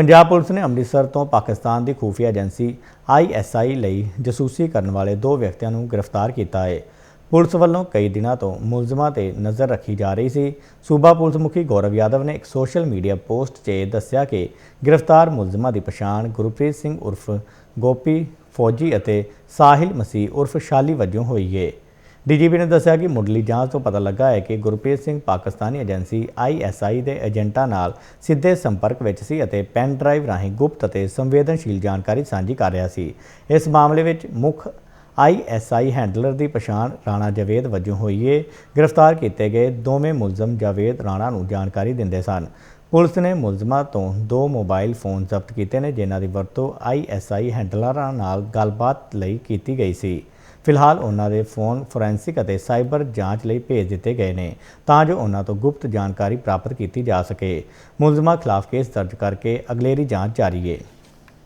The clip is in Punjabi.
ਪੰਜਾਬ ਪੁਲਿਸ ਨੇ ਅੰਮ੍ਰਿਤਸਰ ਤੋਂ ਪਾਕਿਸਤਾਨ ਦੀ ਖੂਫੀਆ ਏਜੰਸੀ ਆਈਐਸਆਈ ਲਈ ਜਸੂਸੀ ਕਰਨ ਵਾਲੇ ਦੋ ਵਿਅਕਤੀਆਂ ਨੂੰ ਗ੍ਰਿਫਤਾਰ ਕੀਤਾ ਹੈ। ਪੁਲਿਸ ਵੱਲੋਂ ਕਈ ਦਿਨਾਂ ਤੋਂ ਮੁਲਜ਼ਮਾਂ ਤੇ ਨਜ਼ਰ ਰੱਖੀ ਜਾ ਰਹੀ ਸੀ। ਸੂਬਾ ਪੁਲਿਸ ਮੁਖੀ ਗੌਰਵ ਯਾਦਵ ਨੇ ਇੱਕ ਸੋਸ਼ਲ ਮੀਡੀਆ ਪੋਸਟ 'ਚ ਦੱਸਿਆ ਕਿ ਗ੍ਰਿਫਤਾਰ ਮੁਲਜ਼ਮਾਂ ਦੀ ਪਛਾਣ ਗੁਰਪ੍ਰੀਤ ਸਿੰਘ ਉਰਫ ਗੋਪੀ ਫੌਜੀ ਅਤੇ ਸਾਹਿਲ ਮਸੀਹ ਉਰਫ ਸ਼ਾਲੀ ਵਜੋਂ ਹੋਈ ਹੈ। ਡੀਜੀਪੀ ਨੇ ਦੱਸਿਆ ਕਿ ਮੁੱਢਲੀ ਜਾਂਚ ਤੋਂ ਪਤਾ ਲੱਗਾ ਹੈ ਕਿ ਗੁਰਪ੍ਰੀਤ ਸਿੰਘ ਪਾਕਿਸਤਾਨੀ ਏਜੰਸੀ ਆਈਐਸਆਈ ਦੇ ਏਜੰਟਾਂ ਨਾਲ ਸਿੱਧੇ ਸੰਪਰਕ ਵਿੱਚ ਸੀ ਅਤੇ ਪੈਨ ਡਰਾਈਵ ਰਾਹੀਂ ਗੁਪਤ ਅਤੇ ਸੰਵੇਦਨਸ਼ੀਲ ਜਾਣਕਾਰੀ ਸਾਂਝੀ ਕਰ ਰਿਹਾ ਸੀ। ਇਸ ਮਾਮਲੇ ਵਿੱਚ ਮੁੱਖ ਆਈਐਸਆਈ ਹੈਂਡਲਰ ਦੀ ਪਛਾਣ ਰਾਣਾ ਜਵੇਦ ਵਜੋਂ ਹੋਈ ਹੈ ਗ੍ਰਿਫਤਾਰ ਕੀਤੇ ਗਏ ਦੋਵੇਂ ਮੁਲਜ਼ਮ ਜਵੇਦ ਰਾਣਾ ਨੂੰ ਜਾਣਕਾਰੀ ਦਿੰਦੇ ਸਨ। ਪੁਲਿਸ ਨੇ ਮੁਲਜ਼ਮਾਂ ਤੋਂ ਦੋ ਮੋਬਾਈਲ ਫੋਨ ਜ਼ਬਤ ਕੀਤੇ ਨੇ, ਜਿਨ੍ਹਾਂ ਦੀ ਵਰਤੋਂ ਆਈਐਸਆਈ ਹੈਂਡਲਰਾਂ ਨਾਲ ਗੱਲਬਾਤ ਲਈ ਕੀਤੀ ਗਈ ਸੀ। ਫਿਲਹਾਲ ਉਹਨਾਂ ਦੇ ਫੋਨ ਫੋਰੈਂਸਿਕ ਅਤੇ ਸਾਈਬਰ ਜਾਂਚ ਲਈ ਭੇਜ ਦਿੱਤੇ ਗਏ ਨੇ ਤਾਂ ਜੋ ਉਹਨਾਂ ਤੋਂ ਗੁਪਤ ਜਾਣਕਾਰੀ ਪ੍ਰਾਪਤ ਕੀਤੀ ਜਾ ਸਕੇ। ਮੁਲਜ਼ਮਾਂ ਖਿਲਾਫ ਕੇਸ ਦਰਜ ਕਰਕੇ ਅਗਲੇਰੀ ਜਾਂਚ ਜਾਰੀ ਹੈ